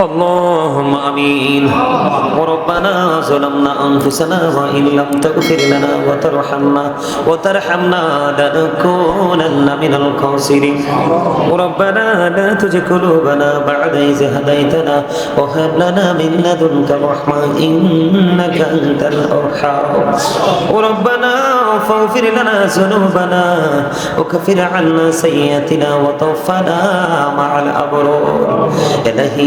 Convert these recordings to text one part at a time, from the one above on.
اللهم آمين. وربنا ظلمنا أنفسنا وإن لم تغفر لنا وترحمنا وترحمنا لنكونن من الخاسرين. ربنا لا تزغ قلوبنا بعد إذ هديتنا وهب لنا من لدنك رحمة إنك أنت الوهاب ربنا فاغفر لنا ذنوبنا وكفر عنا سيئاتنا وتوفنا مع الأبرار. إلهي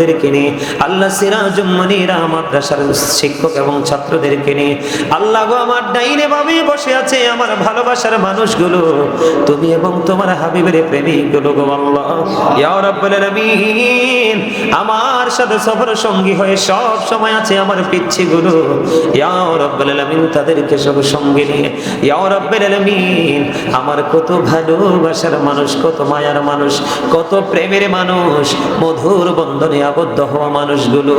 কেরামদেরকে নিয়ে, আল্লাহ শিক্ষক এবং ছাত্রদেরকে নিয়ে, আল্লাহ গো আমার ডাইনে বসে আছে আমার ভালোবাসার মানুষগুলো, তুমি এবং তোমার হাবিবের গো আল্লাহ। আমার সাথে সফর সঙ্গী হয়ে সব সময় আছে আমার আলামিন, তাদেরকে সব সঙ্গে নিয়ে, ইয়া আলামিন, আমার কত ভালোবাসার মানুষ, কত মায়ার মানুষ, কত প্রেমের মানুষ, মধুর বন্ধনে আবদ্ধ হওয়া মানুষগুলো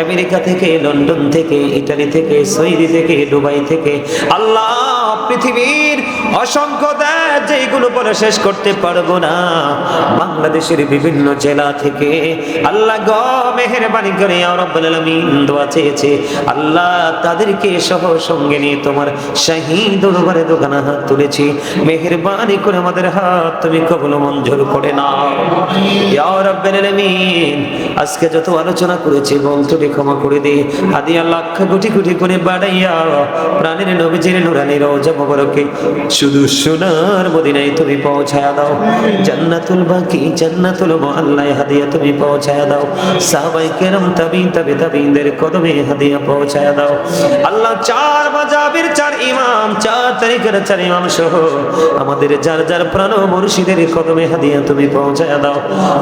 আমেরিকা থেকে লন্ডন থেকে ইটালি থেকে সৌদি থেকে দুবাই থেকে আল্লাহ পৃথিবীর অসংখ্য দেশ যেগুলো বলে শেষ করতে পারব না। বাংলাদেশের বিভিন্ন জেলা থেকে আল্লাহ গ মেহেরবানি করে দোয়া চেয়েছে। আল্লাহ তাদেরকে সহ সঙ্গে নিয়ে তোমার শাহী দরবারে দোকানা হাত তুলেছি। মেহেরবানি করে আমাদের হাত তুমি কবল মঞ্জুর করে নাও। আজকে যত আলোচনা করেছি বল তুমি ক্ষমা করে দে। হাদিয়া লাখ কোটি কোটি করে বাড়াইয়া প্রাণের নবীজির নুরানি রওজা মোবারকে। শুধু সোনার মদিনায় তুমি পৌঁছায়া দাও। জান্নাতুল বাকি, জান্নাতুল মুআল্লায় হাদিয়া তুমি পৌঁছায়া দাও। সাহাবাই কেরাম তাবিন তাবে তাবিনদের কদমে হাদিয়া পৌঁছায়া দাও। আল্লাহ চার মাযাবের চার ইমাম, চার তারিখের চার ইমাম সহ আমাদের যার যার প্রাণ মুর্শিদের কদমে হাদিয়া তুমি পৌঁছায়া দাও।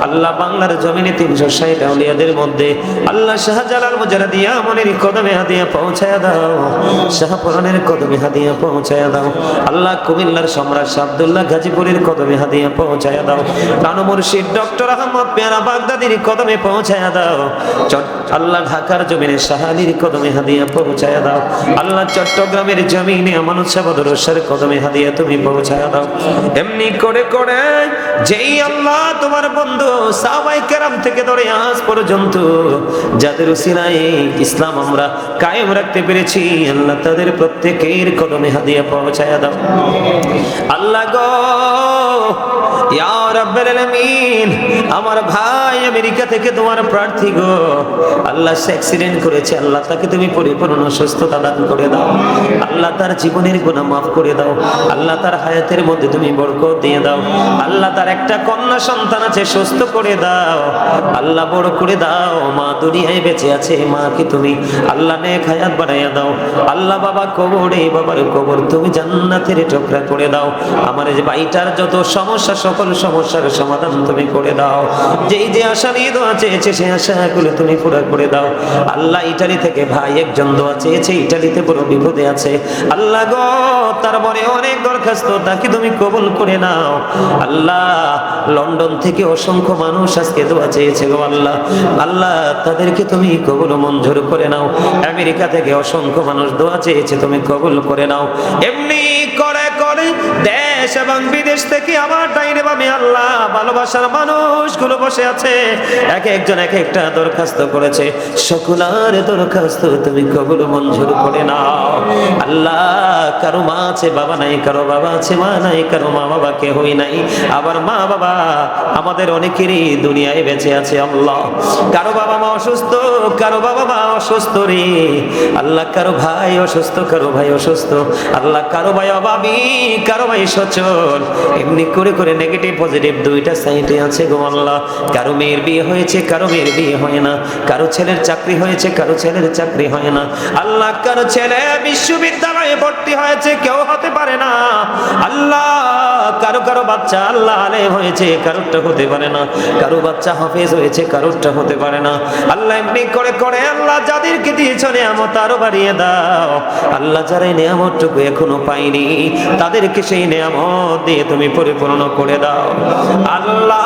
আল্লাহ বাংলার জমিনে তিনশো ষাট আউলিয়াদের মধ্যে আল্লাহ শাহজালাল মুজারাদিয়া মনের কদমে হাদিয়া পৌঁছায়া দাও। শাহপুরানের কদমে হাদিয়া পৌঁছায়া দাও। আল্লাহ কুমিল্লার সম্রাট আব্দুল্লাহ গাজীপুরের কদমে হাদিয়া পৌঁছায়া দাও। প্রাণ মুর্শিদ ডক্টর আহমদ পেয়ারা বাগদাদির কদমে পৌঁছায়া দাও। আল্লাহ ঢাকার জমিনে শাহালির কদমে হাদিয়া পৌঁছায়া দাও। আল্লাহ চট্টগ্রামের জমিনে আমানত সাবদরসার কদমে হাদিয়া তুমি পৌঁছায়া দাও। এমনি করে করে যেই আল্লাহ তোমার বন্ধু সাহাবাই কেরাম থেকে ধরে আজ পর্যন্ত যাদের উসিলায় ইসলাম আমরা কায়েম রাখতে পেরেছি, আল্লাহ তাদের প্রত্যেকের কদমে হাদিয়া পৌঁছায়া দাও। আল্লাহ গো আমার ভাই আমেরিকা থেকে তোমার প্রার্থী গো। আল্লাহ সে অ্যাক্সিডেন্ট করেছে, আল্লাহ তাকে তুমি পরিপূর্ণ সুস্থতা দান করে দাও। আল্লাহ তার জীবনের গুণা মাফ করে দাও। আল্লাহ তার হায়াতের মধ্যে তুমি বরকত দিয়ে দাও। আল্লাহ তার একটা কন্যা সন্তান আছে, সুস্থ করে দাও। আল্লাহ বড় করে দাও, মা দুনিয়ায় বেঁচে আছে, মাকে তুমি আল্লাহ নেক হায়াত বাড়াইয়া দাও। আল্লাহ বাবা কবরে, বাবার কবর তুমি জান্নাতের টুকরা করে দাও। আমার যে ভাইটার যত সমস্যা, সকল সমস্যার সমাধান তুমি করে দাও। যেই যে আশা নিয়ে দোয়া চেয়েছে, সেই আশাগুলো তুমি পুরো করে দাও। আল্লাহ ইটালি থেকে ভাই একজন দোয়া চেয়েছে, ইটালিতে বড় বিপদে আছে। আল্লাহ গো, তারপরে অনেক দরখাস্ত তাকে তুমি কবুল করে নাও। আল্লাহ, লন্ডন থেকে অসংখ্য মানুষ আজকে দোয়া চেয়েছে গো আল্লাহ। আল্লাহ, তাদেরকে তুমি কবুল মঞ্জুর করে নাও। আমেরিকা থেকে অসংখ্য মানুষ দোয়া চেয়েছে তুমি কবুল করে নাও। এমনি করে করে দেশ এবং বিদেশ থেকে আমার ডাইনে বামে আল্লাহ ভালোবাসার মানুষগুলো বসে আছে। এক একজন এক একটা দরখাস্ত করেছে। সকলার দরখাস্ত তুমি কবুল মঞ্জুর করে নাও। আল্লাহ, কারও মা আছে, বাবা নাই, কারও বাবা আছে, মা নাই, কারও মা বাবা কেহই নাই। আবার মা বাবা আমাদের অনেকেরই দুনিয়ায় বেঁচে আছে আল্লাহ। কারও বাবা মা অসুস্থ, কারও বাবা মা অসুস্থ রে। আল্লাহ, কারও ভাই অসুস্থ, কারও ভাই অসুস্থ। আল্লাহ, কারও ভাই অভাবী, কারও ভাই সচ্ছল চল এমনি করে করে নেগেটিভ পজিটিভ দুইটা সাইডে আছে গো আল্লাহ। কারও মেয়ের বিয়ে হয়েছে, কারও মেয়ের বিয়ে হয় না। কারও ছেলের চাকরি হয়েছে, কারও ছেলের চাকরি হয় না। আল্লাহ, কারও ছেলে বিশ্ববিদ্যালয়ে ভর্তি হয়েছে, কেউ হতে পারে না। আল্লাহ, কারও কারও বাচ্চা আল্লাহ আলেম হয়েছে, কারোরটা হতে পারে না। কারও বাচ্চা হাফেজ হয়েছে, কারোরটা হতে পারে না। আল্লাহ এমনি করে করে, আল্লাহ যাদেরকে দিয়েছ নিয়ামত আরও বাড়িয়ে দাও। আল্লাহ যারা এই নিয়ামতটুকু এখনও পাইনি তাদেরকে সেই নিয়ামত দিয়ে তুমি পরিপূর্ণ করে দাও। আল্লাহ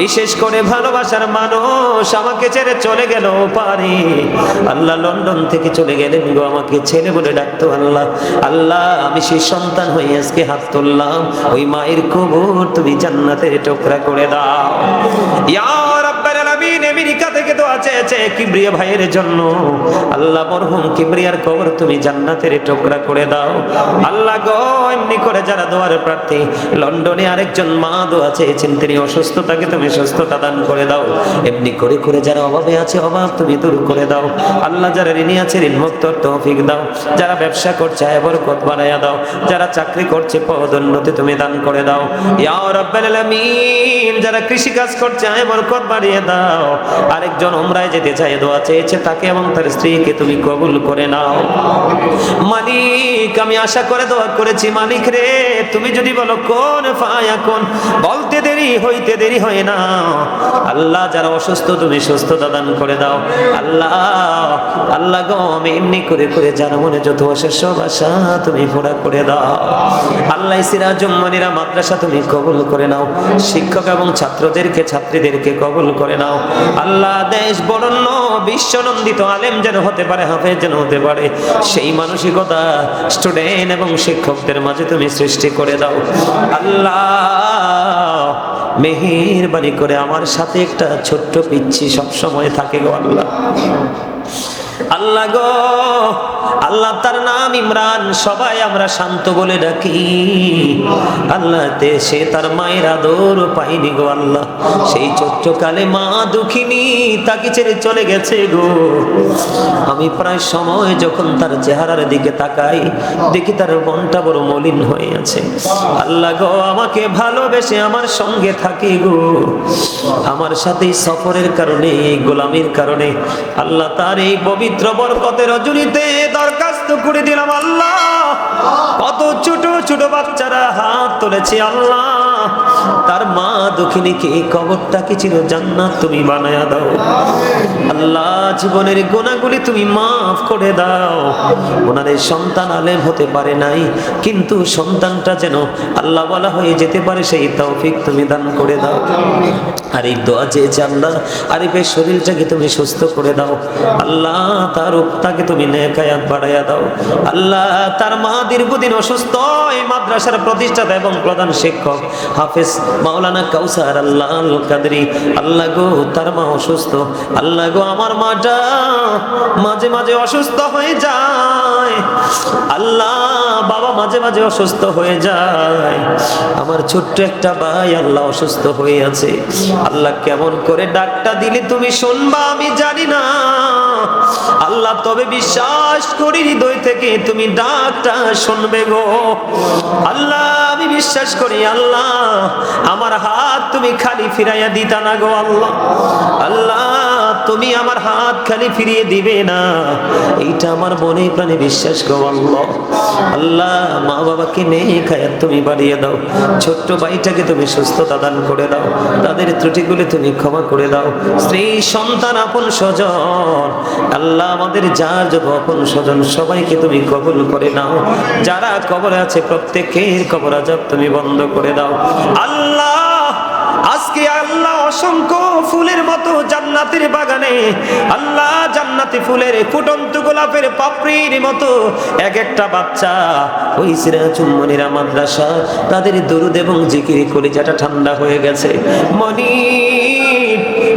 বিশেষ করে ভালোবাসার মানুষ আমাকে ছেড়ে চলে গেল পারে। আল্লাহ লন্ডন থেকে চলে গেলেন গো, আমাকে ছেলে বলে ডাকতো আল্লাহ। আল্লাহ, আমি সেই সন্তান হয়ে আজকে হাত তুললাম। ওই মায়ের কবর তুমি জান্নাতের টোকরা করে দাও। ইয়া আছে আছে কিবরিয়া ভাইয়ের জন্য। আল্লাহ মরহুম কিবরিয়ার কবর তুমি জান্নাতের টুকরা করে দাও। আল্লাহ গো, এমনি করে যারা দোয়ার প্রার্থী, লন্ডনে আরেকজন মা দোয়া চেয়েছেন তিনি অসুস্থতাকে তুমি সুস্থতা দান করে দাও। এমনি করে করে যারা অভাবে আছে, অভাব তুমি দূর করে দাও। আল্লাহ যারা ঋণী আছে ঋণ মুক্ত তৌফিক দাও। যারা ব্যবসা করছে বরকত বানায়া দাও। যারা চাকরি করছে পদোন্নতি তুমি দান করে দাও। ইয়া রাব্বাল আলামিন, যারা কৃষি কাজ করছে, আয় বরকত বাড়িয়ে দাও। আরেকজন উমরায় যেতে চায় দোয়া চেয়েছে তাকে এবং তার স্ত্রীকে তুমি কবুল করে নাও। মালিক, আমি আশা করে দোয়া করেছি, মালিক রে, তুমি যদি বলো কোন ফায়া কোন, বলতে দেরি, হইতে দেরি হয় না। আল্লাহ যারা অসুস্থ, তুমি সুস্থতা দান করে দাও। আল্লাহ আল্লাহ গো, আমি এমনি করে করে যার মনে যত আসে, সব আশা তুমি পুরা করে দাও। আল্লাহ সিরাজুম্মানিরা মাদ্রাসা তুমি কবুল করে নাও। শিক্ষক এবং ছাত্রদেরকে, ছাত্রীদেরকে কবুল করে নাও। আল্লাহ দেশ বরণ্য বিশ্বনন্দিত আলেম যেন হতে পারে, হাফেজ যেন হতে পারে। সেই মানসিকতা স্টুডেন্ট এবং শিক্ষকদের মাঝে তুমি সৃষ্টি করে দাও। আল্লাহ, মেহেরবানি করে আমার সাথে একটা ছোট্ট পিচ্ছি সবসময় থাকে গো আল্লাহ। আল্লাহ গো, আল্লাহ তার নাম ইমরান, সবাই আমরা শান্ত বলে ডাকি। আল্লাহ তে সে তার মায়ের আদর পাইনি গো আল্লাহ। সেই ছোট্ট কালে মা দুঃখিনী তাকে ছেড়ে চলে গেছে গো। আমি প্রায় সময় যখন তার চেহারার দিকে তাকাই, দেখি তার মনটা বড় মলিন হয়ে আছে। আল্লাহ গো, আমাকে ভালোবেসে আমার সঙ্গে থাকে গো। আমার সাথে সফরের কারণে, এই গোলামির কারণে আল্লাহ তার এই পবিত্র বরকতের রজনীতে দরখাস্ত করে দিলাম আল্লাহ। কত ছোট ছোট বাচ্চারা হাত তুলেছে আল্লাহ। তার মা দক্ষিণীকে এই কবরটা কি ছিল জান্নাত তুমি বানায়া দাও। আল্লাহ জীবনের গোনাগুলি তুমি মাফ করে দাও। ওনার এই সন্তান আলেম হতে পারে নাই, কিন্তু সন্তানটা যেন আল্লাহ বলা হয়ে যেতে পারে সেই তৌফিক তুমি দান করে দাও। আর এই দোয়া চেয়েছে আল্লাহ আরিফের শরীরটাকে তুমি সুস্থ করে দাও, আল্লাহ তার তাকে তুমি নেকায়াত বাড়াইয়া দাও। আল্লাহ তার মা দীর্ঘদিন অসুস্থ এই মাদ্রাসার প্রতিষ্ঠাতা এবং প্রধান শিক্ষক হাফেজ মাওলানা কাউসার আল্লাহ আল কাদরি। আল্লাহ গো, তার মা অসুস্থ। আল্লাহ গো, আমার মাটা মাঝে মাঝে অসুস্থ হয়ে যায়। আল্লাহ, বাবা মাঝে মাঝে অসুস্থ হয়ে যায়। আমার ছোট্ট একটা ভাই, আল্লাহ অসুস্থ হয়ে আছে। আল্লাহ কেমন করে ডাকটা দিলে তুমি শুনবা, আমি জানি না। আল্লাহ তবে বিশ্বাস করি হৃদয় থেকে তুমি ডাকটা শুনবে গো। আল্লাহ, আমি বিশ্বাস করি আল্লাহ, আমার হাত তুমি খালি ফিরাইয়া দিতা না গো আল্লাহ। আল্লাহ, তুমি আমার হাত খালি ফিরিয়ে দিবে না। এইটা আমার মনে প্রাণে বিশ্বাস গো আল্লাহ। আল্লাহ মা বাবাকে নেই খায়াত তুমি বাড়িয়ে দাও। ছোট্ট ভাইটাকে তুমি সুস্থতা দান করে দাও। তাদের ত্রুটিগুলি তুমি ক্ষমা করে দাও। স্ত্রী, সন্তান আপন স্বজন আল্লাহ আমাদের যার আপন স্বজন, সবাইকে তুমি কবুল করে নাও। যারা কবরে আছে, প্রত্যেকের কবর আজাব তুমি বন্ধ করে দাও। আল্লাহ, আজকে আল্লাহ অসংখ্য ফুলের মতো জান্নাতের বাগানে, আল্লাহ জান্নাতি ফুলের গোলাপের পাপড়ির মতো এক একটা বাচ্চা ওই সিরাজুম্মনিরা মাদ্রাসা, তাদের দরুদ এবং জিকির কলিজাটা ঠান্ডা হয়ে গেছে। মনি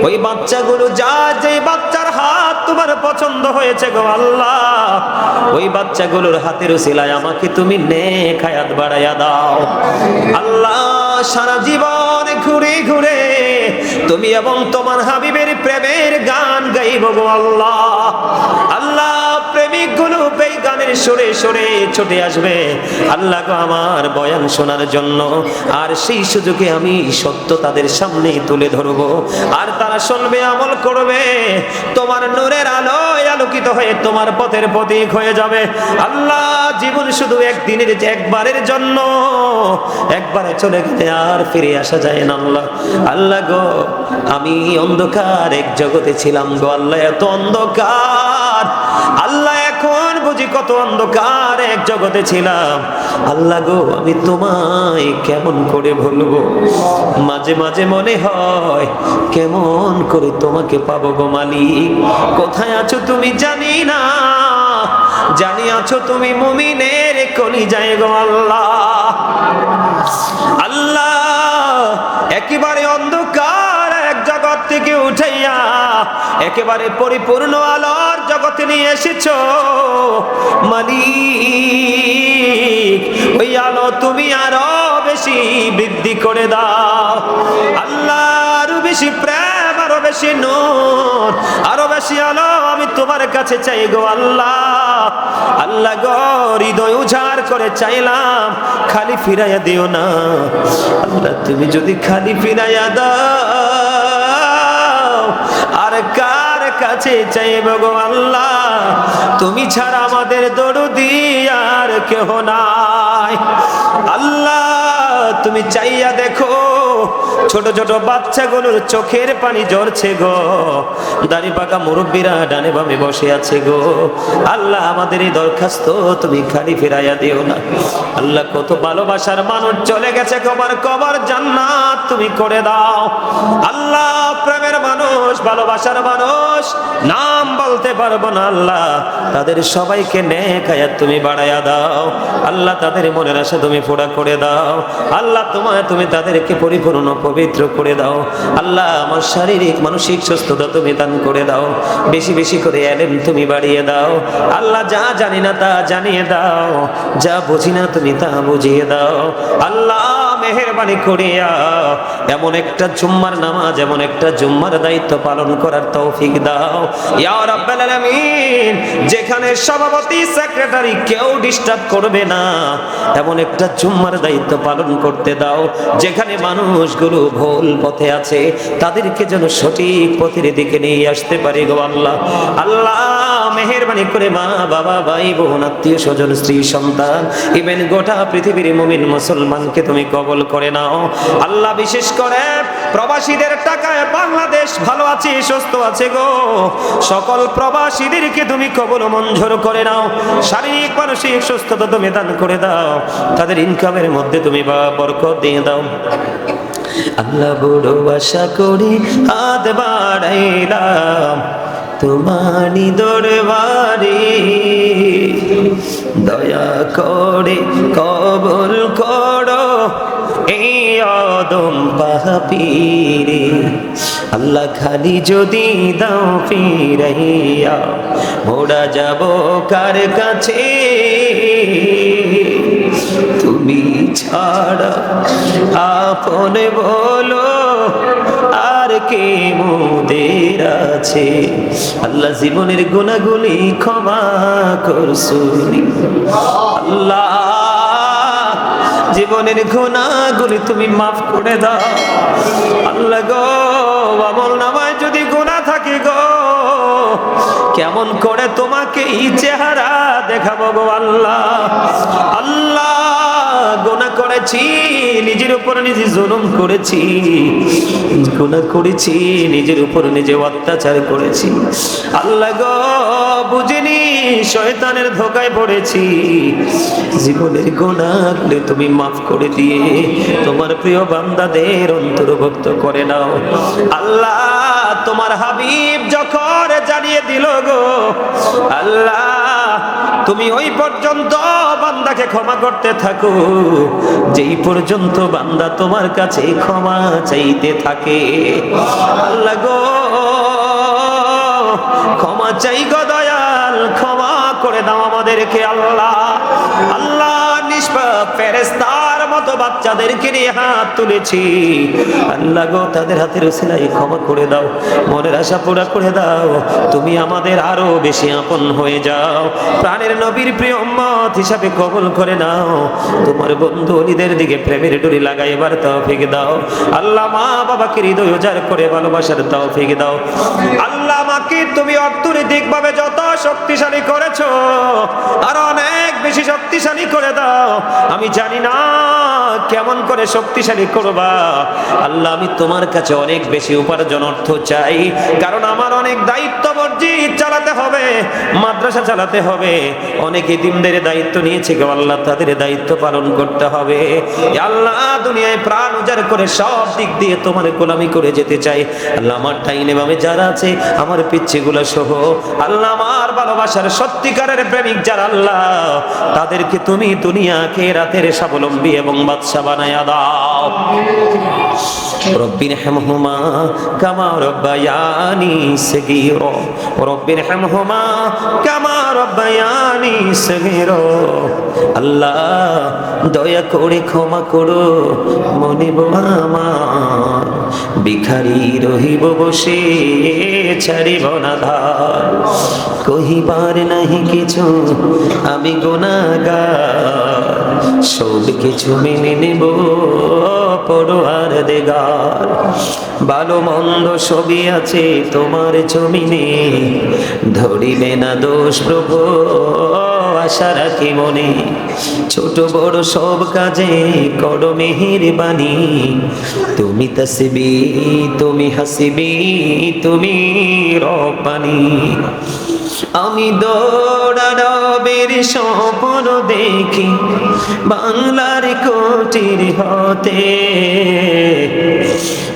ওই বাচ্চাগুলো যা যে বাচ্চার হাত তোমার পছন্দ হয়েছে গো আল্লাহ। ওই বাচ্চাগুলোর হাতের সিলায় আমাকে তুমি নে খায়াত বাড়াইয়া দাও। আল্লাহ, সারা জীবন ঘুরে ঘুরে তুমি এবং তোমার হাবিবের প্রেমের গান গাইব গো আল্লাহ। আল্লাহ প্রেমিকগুলো এই গানের ধরনের সরে সরে ছুটে আসবে। আল্লাহ আমার বয়ান শোনার জন্য আর সেই সুযোগে আমি সত্য তাদের সামনে তুলে ধরব। আর তারা শুনবে, আমল করবে। তোমার নূরের আলোয় আলোকিত হয়ে তোমার পথের প্রতীক হয়ে যাবে। আল্লাহ, জীবন শুধু একদিনের, একবারের জন্য। একবারে চলে গেলে আর ফিরে আসা যায় না আল্লাহ। আল্লাহ গো, আমি অন্ধকার এক জগতে ছিলাম গো। আল্লাহ, এত অন্ধকার। আল্লাহ এখন বুঝি কত অন্ধকার এক জগতে ছিলাম। আল্লাহ গো, আমি তোমায় কেমন করে ভুলবো? মাঝে মাঝে মনে হয়, কেমন করে তোমাকে পাবো গো মালিক? কোথায় আছো তুমি জানি না। জানি আছো তুমি মুমিনের কলি যায় গো আল্লাহ। আল্লাহ, একেবারে অন্ধকার একেবারে পরিপূর্ণ আলোর জগতে নিয়ে এসেছ। মালিক, ওই আলো তুমি আরও বেশি বৃদ্ধি করে দাও। আল্লাহ আরও বেশি প্রেম, আরও বেশি নূর, আরও বেশি আলো আমি তোমার কাছে চাই গো আল্লাহ। আল্লাহ গো, হৃদয় উজাড় করে চাইলাম, খালি ফিরাইয়া দিও না। আল্লাহ, তুমি যদি খালি ফিরাইয়া দাও কাছে চাইব গো আল্লাহ। তুমি ছাড়া আমাদের দরদি আর কেহ নাই। আল্লাহ, তুমি চাইয়া দেখো ছোট ছোট বাচ্চাগুলোর চোখের পানি ঝরছে গো। দাড়ি পাকা মুরব্বীরা ডানে বামে বসে আছে গো। আল্লাহ আমাদের এই দরখাস্ত তুমি খালি ফিরাইয়া দিও না। আল্লাহ কত ভালোবাসার মানুষ চলে গেছে কবর কবর জান্নাত তুমি করে দাও। আল্লাহ প্রেমের মানুষ, ভালোবাসার মানুষ, নাম বলতে পারব না আল্লাহ। তাদের সবাইকে নেখায়া তুমি বাড়াইয়া দাও। আল্লাহ তাদের মনের আশা তুমি ফোড়া করে দাও। আল্লাহ তোমায়, তুমি তাদেরকে পরিপূর্ণ পবিত্র করে দাও। আল্লাহ আমার শারীরিক, মানসিক সুস্থতা তুমি দান করে দাও। বেশি বেশি করে এলেম তুমি বাড়িয়ে দাও। আল্লাহ যা জানি না তা জানিয়ে দাও। যা বুঝি না তুমি তা বুঝিয়ে দাও। আল্লাহ মেহরবানি করিয়া এমন একটা জুম্মার নামাজ, এমন একটা জুম্মার দায়িত্ব পালন করার তৌফিক দাও। ইয়া রাব্বাল আলামিন, যেখানে সভাপতি, সেক্রেটারি কেউ ডিস্টার্ব করবে না, এমন একটা জুম্মার দায়িত্ব পালন করতে দাও, যেখানে মানুষগুলো ভুল পথে আছে, তাদেরকে যেন সঠিক পথের দিকে নিয়ে আসতে পারে গো আল্লাহ। আল্লাহ, মেহরবানি করে মা, বাবা, ভাই, বোন, আত্মীয় স্বজন, স্ত্রী, সন্তান ইভেন গোটা পৃথিবীর মুমিন মুসলমানকে তুমি কবল করে নাও। আল্লাহ বিশেষ করে প্রবাসীদের টাকায়, বাংলাদেশ ভালো আছে, সুস্থ আছে গো। সকল প্রবাসীদেরকে তুমি কবল মঞ্জুর করে নাও। শারীরিক, মানসিক সুস্থতা তুমি দান করে দাও। তাদের ইনকামের মধ্যে তুমি বা বরকত দিয়ে দাও। আল্লাহ বড় আশা করি হাত বাড়াইলাম তোমারি দরবারে। দয়া করে কবল করো। অদম পাপীরে আল্লাহ খালি যদি দাও ফিরাইয়া, মোড়া যাব কার কাছে? তুমি ছাড়া আপন বলো আর কে মোদের আছে? আল্লাহ জীবনের গুণাগুলি ক্ষমা করছুনি আল্লাহ জীবনের গুণাগুলি তুমি মাফ করে দাও। আল্লাহ গো, আমল নামায় যদি গুণা থাকে গো, কেমন করে তোমাকে এই চেহারা দেখাবো গো আল্লাহ। আল্লাহ গোনা করেছি, নিজের উপর নিজে জুলুম করেছি গোনা করেছি, নিজের উপর নিজে অত্যাচার করেছি। আল্লাহ গো শয়তানের ধোকায় পড়েছি। জীবনের গোনাগুলো তুমি মাফ করে দিয়ে তোমার প্রিয় বান্দাদের অন্তর্ভুক্ত করে নাও। আল্লাহ তোমার হাবিব যখন জানিয়ে দিল গো, আল্লাহ তুমি ওই পর্যন্ত বান্দাকে ক্ষমা করতে থাকো। যেই পর্যন্ত বান্দা তোমার কাছে ক্ষমা চাইতে থাকে, আল্লাহ গো, ক্ষমা চাই গো করে দাও আমাদেরকে আল্লাহ। আল্লাহ নিষ্পাপ ফেরেস্তার মতো বাচ্চাদেরকে নিয়ে হাত তুলেছি। আল্লাহ গো, তাদের হাতের সিলাই ক্ষমা করে দাও, মনের আশা পুরা করে দাও। তুমি আমাদের আরও বেশি আপন হয়ে যাও। প্রাণের নবীর প্রিয় উম্মত হিসাবে কবল করে নাও। তোমার বন্ধু অলিদের দিকে প্রেমের ডুরি লাগাইবার তৌফিক দাও। আল্লাহ মা বাবাকে হৃদয় উজাড় করে ভালোবাসার তৌফিক দাও। আল্লাহ আমাকে তুমি অর্থনৈতিক ভাবে যত শক্তিশালী করেছ, আর অনেক বেশি শক্তিশালী করে দাও। আমি জানি না কেমন করে শক্তিশালী করবা? আল্লাহ, আমি তোমার কাছে অনেক বেশি উপার্জন অর্থ চাই। কারণ আমার অনেক দায়িত্ব বর্জিত চালাতে হবে, মাদ্রাসা চালাতে হবে। অনেক এতিমদের দায়িত্ব নিয়েছে কেউ আল্লাহ তাদের দায়িত্ব পালন করতে হবে। আল্লাহ, দুনিয়ায় প্রাণ উজাড় করে সব দিক দিয়ে তোমার গোলামি করে যেতে চাই। আল্লাহ, আমার টাইনে বামে যারা আছে, আমার পিচ্ছিগুলো সহ। আল্লাহ, আমার ভালোবাসার সত্যিকারের প্রেমিক যারা আল্লাহ, তাদেরকে তুমি দুনিয়াকে রাতের স্বাবলম্বী এবং বাদশা বানায়া দাও। রব্বির হেমহুমা কামা রব্বায়ানি সগীর। রব্বির হেমহুমা কামা রব্বায়ানি সগীর। আল্লাহ, দয়া করে ক্ষমা করো মনিব আমার। ভিখারি রহিব বসে, ছাড়িব না ধার। কহিবার নাহি কিছু, আমি গুনাগার সব কিছু মেনে নেব পড়ুয়ার দেগার। ভালো মন্দ সবই আছে তোমার জমিনে। ধরিবে না দোষ প্রভু, আশা রাখি মনে। ছোট বড় সব কাজে করো মেহের বাণী তুমি তসবি, তুমি হাসিবি, তুমি রব্বানি। আমি দৌড়ারবের স্বপ্ন দেখি, বাংলার কোটির হতে।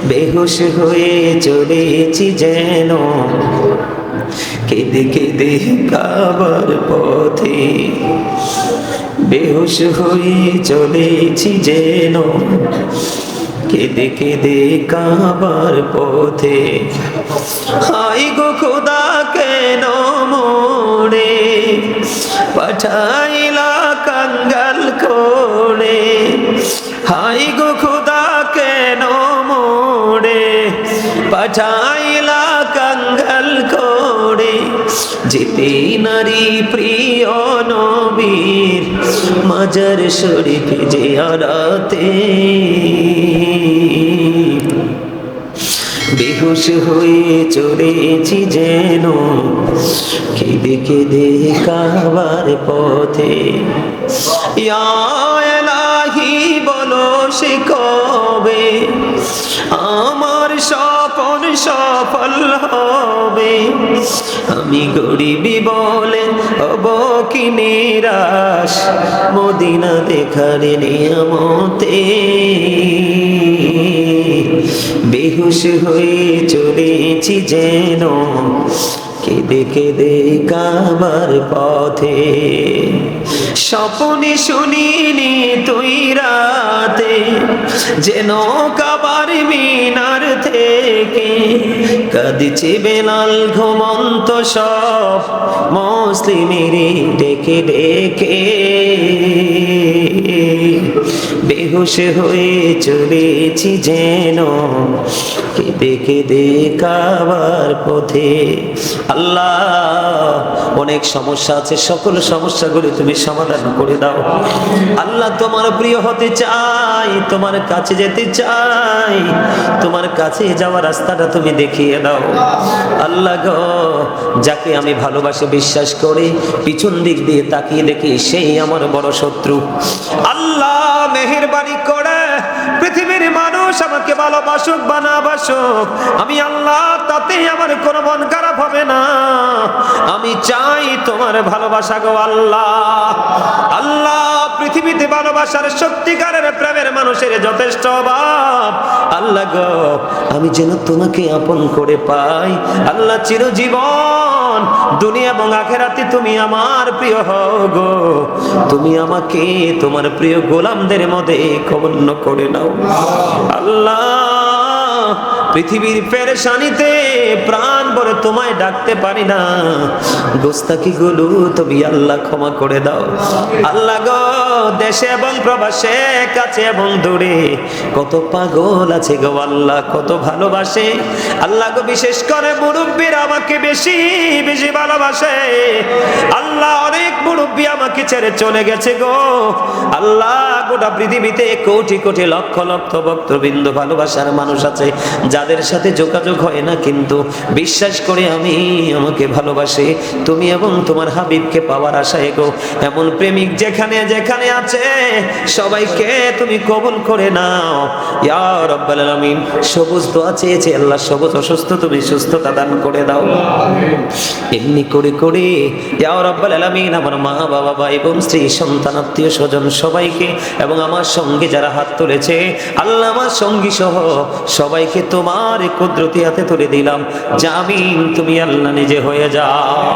বেহুশ হয়ে চলেছি যেন, কেঁদে কেঁদে কাবার পথে। বেহুশ হয়ে চলেছি যেন, কেঁদে কেঁদে কাবার পথে। হাই গো খোদা মোড়ে পাঠাইলা কাঙ্গাল করে হাই গো খোদা, কেন মোড়ে? পাঠাইলা কাঙ্গাল করে যেতে নারী প্রিয় নবীর মাজার শরীফে যে আরাতে। বেহুশ হয়ে চলেছি যেন কেঁদে কেঁদে কাবার পথে। বলো সে কবে আমার স্বপন সফল হবে। আমি গরিবি বলে হব কি নিরাশ। মদিনা দেখার নিয়মতে। বেহুশ হয়ে চলেছি যেন কেঁদে কেঁদে কাবার পথে। স্বপনে শুনিনি তুই রাতে, যেন কাবার মিনার থেকে কাঁদিছে বেলাল ঘুমন্ত সব মুসলিমেরই ডেকে ডেকে। বেহুশ হয়ে চলেছি যেন কেঁদে কাবার পথে। আল্লাহ, অনেক সমস্যা আছে, সকল সমস্যাগুলি তুমি সমাধান করে দাও। আল্লাহ তোমার প্রিয় হতে চাই, তোমার কাছে যেতে চাই, তোমার কাছে যাওয়ার রাস্তাটা তুমি দেখিয়ে দাও। আল্লাহ যাকে আমি ভালোবাসে, বিশ্বাস করি, পিছন দিক দিয়ে তাকিয়ে দেখি, সেই আমার বড় শত্রু। আল্লাহ, মেহেরবানি করে। পৃথিবীর মানুষ আমাকে ভালোবাসুক বা না বাসুক আমি আল্লাহ তাতে আমার মন খারাপ হবে না। আমি চাই তোমার ভালোবাসা গো আল্লাহ। আল্লাহ, পৃথিবীতে ভালোবাসার সত্যিকারের প্রেমের মানুষের যথেষ্ট অভাব। আল্লাহ গো, আমি যেন তোমাকে আপন করে পাই। আল্লাহ চিরজীবন দুনিয়া এবং আখেরাতে তুমি আমার প্রিয় গো। তুমি আমাকে তোমার প্রিয় গোলামদের মধ্যে কবন্য করে নাও। আল্লাহ, পৃথিবীর পেরেশানিতে প্রাণ ভরে তোমায় ডাকতে পারি না। গোস্তাকি গুলো তুমি আল্লাহ ক্ষমা করে দাও। আল্লাহ গো দেশে এবং প্রবাসে, কাছে এবং দূরে। কত পাগল আছে গো আল্লাহ, কত ভালোবাসে। আল্লাহ গো, বিশেষ করে মুরব্বীর আমাকে বেশি বেশি ভালোবাসে। আল্লাহ অনেক মুরব্বী আমাকে ছেড়ে চলে গেছে গো। আল্লাহ গোটা পৃথিবীতে কোটি কোটি লক্ষ লক্ষ ভক্তবৃন্দ, ভালোবাসার মানুষ আছে, যাদের সাথে যোগাযোগ হয় না, কিন্তু বিশ্বাস করে আমি আমাকে ভালোবাসে। তুমি এবং তোমার হাবিবকে পাওয়ার আশায় গো, এমন প্রেমিক যেখানে যেখানে আছে, সবাইকে তুমি কবুল করে নাও। ইয়া সবুজ দোয়া চেয়েছে, আল্লাহ সবুজ অসুস্থ তুমি সুস্থতা দান করে দাও। এমনি করে করে, ইয়া রব্বাল আলামিন, আমার মা, বাবা, ভাই, বোন, স্ত্রী, সন্তান, আত্মীয় স্বজন সবাইকে এবং আমার সঙ্গে যারা হাত তুলেছে, আল্লাহ আমার সঙ্গী সহ সবাইকে তোমার কুদরতি হাতে তুলে দিলাম। জামিন তুমি আল্লাহ নিজে হয়ে যাও।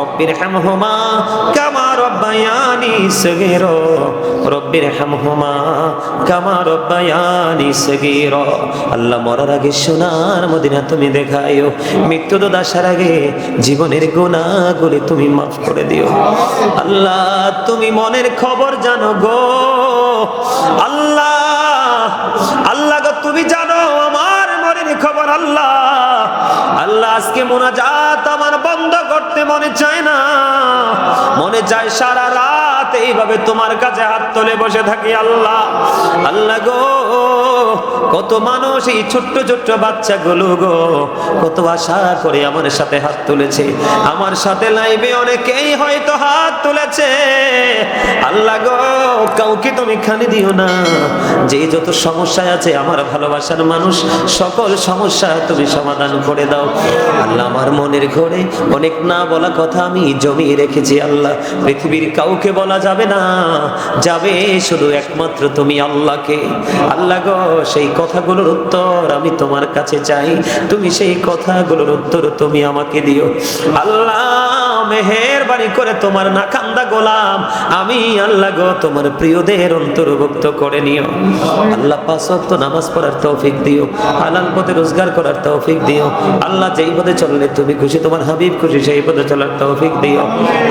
রব্বির হামহুমা, কামা রব্বায়ানি সগীর, রব্বির কামা রব্বায়ানি আল্লাহ মরার আগে সোনার মদিনা তুমি দেখাইও, মৃত্যু তো দাসার আগে জীবনের গুণাগুলি তুমি মাফ করে দিও। আল্লাহ তুমি মনের খবর জানো গো। আল্লাহ আল্লাহ গো তুমি জানো খবর আল্লাহ। আল্লাহ আজকে মোনাজাত আমার বন্ধ করতে মনে চায় না। মনে চায় সারা রাত এইভাবে তোমার কাছে হাত তুলে বসে থাকি আল্লাহ। আল্লাহ গো, কত মানুষ এই ছোট্ট ছোট্ট বাচ্চাগুলো গো, কত আশা করে আমার সাথে হাত তুলেছে। আমার সাথে লাইভে অনেকেই হয়তো হাত তুলেছে। আল্লাহ গো, কাউকে তুমি খালি দিও না। যে যত সমস্যায় আছে আমার ভালোবাসার মানুষ, সকল সমস্যা তুমি সমাধান করে দাও। আল্লাহ আমার মনের ঘরে অনেক না বলা কথা আমি জমিয়ে রেখেছি আল্লাহ। পৃথিবীর কাউকে বলা যাবে না। যাবে শুধু একমাত্র তুমি আল্লাহকে। আল্লাহ গো, সেই কথাগুলোর উত্তর আমি তোমার কাছে চাই। তুমি সেই কথাগুলোর উত্তর তুমি আমাকে দিও। আল্লাহ মেহেরবানি করে তোমার নাকান্দা গোলাম। আমি আল্লাহ গো, তোমার প্রিয়দের অন্তর্ভুক্ত করে নিও। আল্লাহ পাঁচ নামাজ পড়ার তৌফিক দিও, হালাল পথে রোজগার করার তৌফিক দিও। আল্লাহ যেই পথে চললে তুমি খুশি, তোমার হাবিব খুশি, সেই পথে চলার তৌফিক দিও।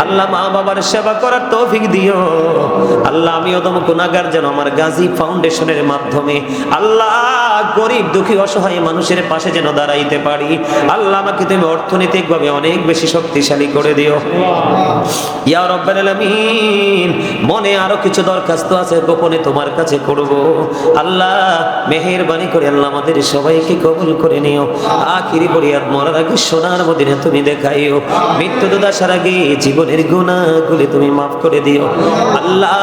আল্লাহ মা বাবার সেবা করার তৌফিক দিও। আল্লাহ আমি অদম গুণাগার যেন আমার গাজী ফাউন্ডেশনের মাধ্যমে আল্লাহ গরিব, দুঃখী, অসহায় মানুষের পাশে যেন দাঁড়াইতে পারি। আল্লাহ আমাকে তুমি অর্থনৈতিকভাবে অনেক বেশি শক্তিশালী করে দিও। মনে আরও কিছু দরখাস্ত আছে গোপনে তোমার কাছে করব। আল্লাহ, মেহেরবানি করে আল্লাহ আমাদের সবাইকে কবুল করে নিও। আখিরি পরিয়াদ মরার আগে সোনার মদিনে তুমি দেখাইও। মৃত্যু দাসার আগে জীবনের গুণাগুলি তুমি মাফ করে দিও। আল্লাহ,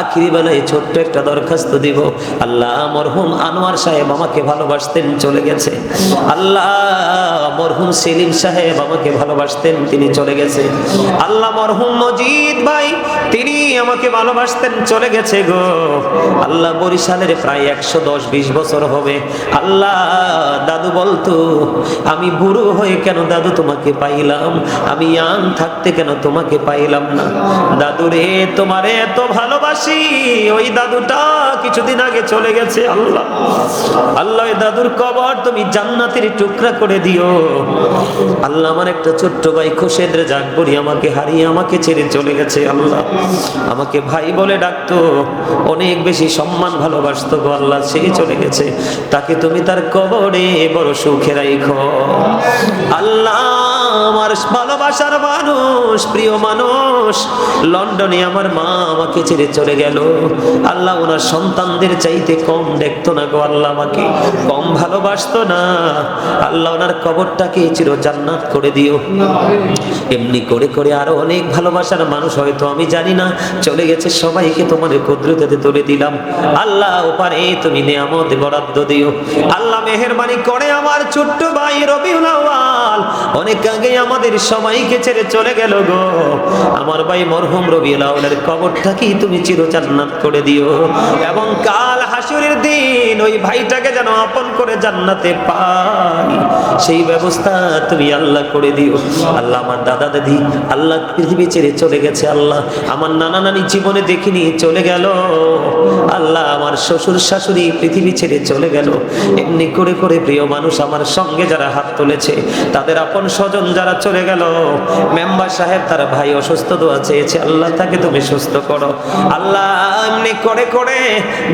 আখিরি বেলায় ছোট্ট একটা দরখাস্ত দিব। আল্লাহ, মরহুম আনোয়ার সাহেব আমাকে ভালোবাসতেন চলে গেছে। আল্লাহ, মরহুম সেলিম সাহেব আমাকে ভালোবাসতেন, তিনি চলে গেছে। আল্লাহ মরহুম মজিদ ভাই, তিনি আমাকে ভালোবাসতেন, চলে গেছে গো। আল্লাহ বরিশালের প্রায় একশো দশ বিশ বছর হবে। আল্লাহ, দাদু বলতো, আমি বুড়ো হয়ে কেন দাদু তোমাকে পাইলাম? আমি ইয়াং থাকতে কেন তোমাকে পাইলাম না? দাদু রে, তোমারে এত ভালোবাসি, ওই দাদুটা কিছুদিন আগে চলে গেছে, আল্লাহ। আল্লাহ দাদুর কবর তুমি জান্নাতের টুকরা করে দিও। আল্লাহ, আমার একটা ছোট্ট ভাই খুশেদ্রে জাগবরি আমাকে হারিয়ে আমাকে ছেড়ে চলে গেছে, আল্লাহ। আমাকে ভাই বলে ডাকতো, অনেক বেশি সম্মান ভালোবাসত গো আল্লাহ, সে চলে গেছে। তাকে তুমি তার কবরে বড় সুখে রাইখ। আল্লাহ আমার ভালোবাসার মানুষ, প্রিয় মানুষ, লন্ডনে আমার মা আমাকে ছেড়ে চলে গেল। আল্লাহ ওনার সন্তানদের চাইতে কম দেখতো না গো আল্লাহ আমাকে, কম ভালোবাসতো না। আল্লাহ ওনার কবরটাকে চির জান্নাত করে দিও। এমনি করে করে আরও অনেক ভালোবাসার মানুষ হয়তো, আমি জানি না, চলে গেছে, সবাইকে তোমার কুদরতে তুলে দিলাম। আল্লাহ ওপারে তুমি নিয়ামত, বরাদ্দ দিও। আল্লাহ মেহেরবানি করে আমার ছোট্ট ভাই রবিউল আউয়াল। অনেক আগে আমাদের সবাইকে ছেড়ে চলে গেল গো। আমার ভাই মরহুম রবি লাউলের কবরটা কি তুমি চিরচান্নাত করে দিও? এবং কাল হাসুরের দিন, ওই ভাইটাকে যেন আপন করে জান্নাতে পাই। সেই ব্যবস্থা তুমি আল্লাহ করে দিও। আল্লাহ আমার দাদা দাদি, আল্লাহ পৃথিবী ছেড়ে চলে গেছে, আল্লাহ আমার নানা নানি জীবনে দেখিনি, চলে গেল। আল্লাহ আমার শ্বশুর শাশুড়ি পৃথিবী ছেড়ে চলে গেল। এমনি করে করে প্রিয় মানুষ আমার সঙ্গে যারা হাত তুলেছে, তাদের আপন স্বজন যারা চলে গেল, মেম্বার সাহেব, তার ভাই অসুস্থ দোয়া চেয়েছে, আল্লাহ তাকে তুমি সুস্থ করো। আল্লাহ এমনি করে করে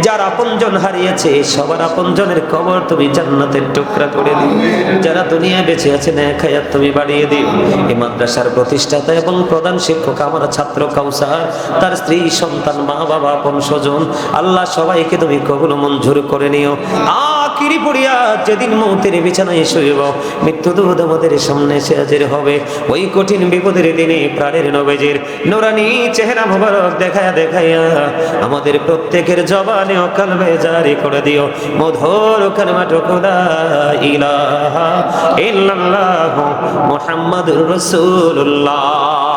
যার আপনজন হারিয়েছে, সবার আপনজনের কবর তুমি জান্নাতের টুকরা করে দিও। যারা দুনিয়ায় বেঁচে আছে না খায়াত তুমি বাড়িয়ে দিও। এই মাদ্রাসার প্রতিষ্ঠাতা এবং প্রধান শিক্ষক আমার ছাত্র কাউসার, তার স্ত্রী, সন্তান মা বাবা আপন স্বজন আল্লাহ সবাইকে তুমি কবুল মঞ্জুর করে নিও। আকিরি পড়িয়া যেদিন মৌতের বিছানায় শুইব, মৃত্যু দুধ আমাদের সামনে এসে হাজির হবে। ওই কঠিন বিপদের দিনে প্রাণের নবেজের নোরানি চেহারা মোবারক দেখায়া দেখাইয়া আমাদের প্রত্যেকের জবানে ও কালবে জারি করে দিও। মধুর কালমাটো খোদা ইলাহা ইল্লাল্লাহু মুহাম্মাদুর রাসূলুল্লাহ।